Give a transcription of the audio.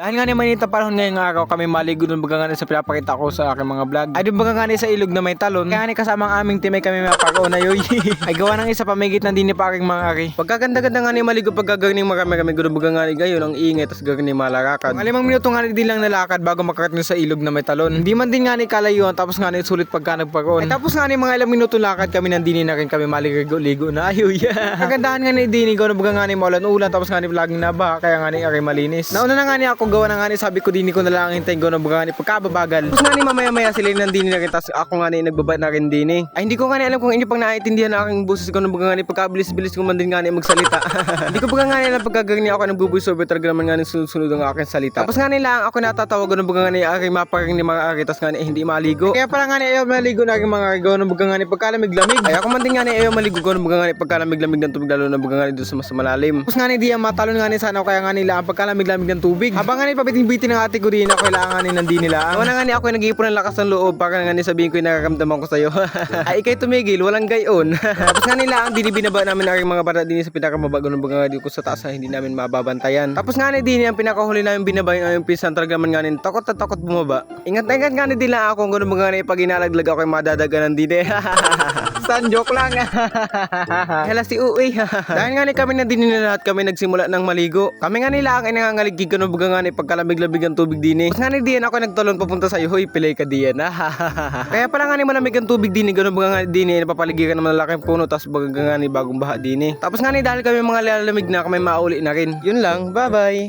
Dahil nga ni manita panahon ngayong araw kami maligo dun baga nga ni sa pinapakita ko sa aking mga vlog. Ay dun baga nga ni sa ilog na may talon. Kaya ni kasama ang aming team ay kami mapakaon na yoy. ay gawa ng isa pamigit na din ni paring mga ari. Pagkaganda-ganda nga ni maligo pagkagaling marami-rami gudun baga nga ni gayon ang ingay tas gagawin ni malarakan. Mga limang minuto nga din lang nalakad bago makarating sa ilog na may talon. Hindi man din nga ni kalayuan tapos nga ni sulit pagka nagparoon. Ay tapos nga ni mga ilang minuto lakad kami nandini na rin kami maligo-ligo na ayoy. Kagandahan nga ni dini gawa baga nga ni maulan ulan tapos nga ni vlogging na ba kaya nga ni ari malinis. Nauna na nga ni ako gawa na nga ni sabi ko dini ko na lang hintayin gawa baga nga ni pagkababagal. Tapos nga ni mamaya-maya sila yung nandini na tapos ako nga ni nagbaba na rin dini. Ay hindi ko nga ni alam kung hindi pang naiintindihan na aking boses ko na baga nga ni pagkabilis-bilis ko man din nga ni magsalita. hindi ko baga nga ni alam pagkagaling ni ako nagbubuis over talaga naman nga ni sunod-sunod ang aking salita. Tapos nga nila ako natatawa ganun baga nga ni aking maparing ni mga ari tapos nga ni eh, hindi maligo. Kaya pala nga ni ayaw maligo na aking mga ari ganun baga nga ni pagkalamig-lamig. Ay ako man din nga ni ayaw maligo ganun baga nga ni pagkalamig-lamig ng tubig lalo na baga nga ni doon sa mas malalim. Tapos nga ni di ang matalon nga ni sana kaya nga nila ang pagkalamig-lamig ng tubig. Habang nga ni pabiting-biting ng ate ko din ako kailangan ni nandi nila. Ako na nga ni ako nag-iipon ng lakas ng loob para nga ni sabihin ko yung nararamdaman ko sa'yo. ay ikay tumigil, walang gayon. Tapos nga nila ang dinibinaba namin ang mga bata din sa pinakamabago ng di ko sa taas na hindi namin mababantayan. Tapos nga ni din ang pinakahuli namin binabayan ang pinsan talaga man nga ni takot na takot bumaba. Ingat na ingat nga ni din ako kung ganun mga ni pag inalaglag ako ay madadaganan din eh. San joke lang. Hala si Uy. Dahil nga ni kami na din na lahat kami nagsimula ng maligo. Kami nga nila ang inangangaligig ka baga nga ni pagkalamig-lamig ang tubig din eh. Nga ni Dian ako nagtalon papunta sa iyo. Hoy, pilay ka Dian. Kaya pala nga ni malamig ang tubig din eh. Ganun baga nga din eh. Napapaligiran ng malaking puno. Tapos baga nga ni bagong baha din eh. Tapos nga ni dahil kami mga lalamig na kami mauli na rin. Yun lang. Bye-bye.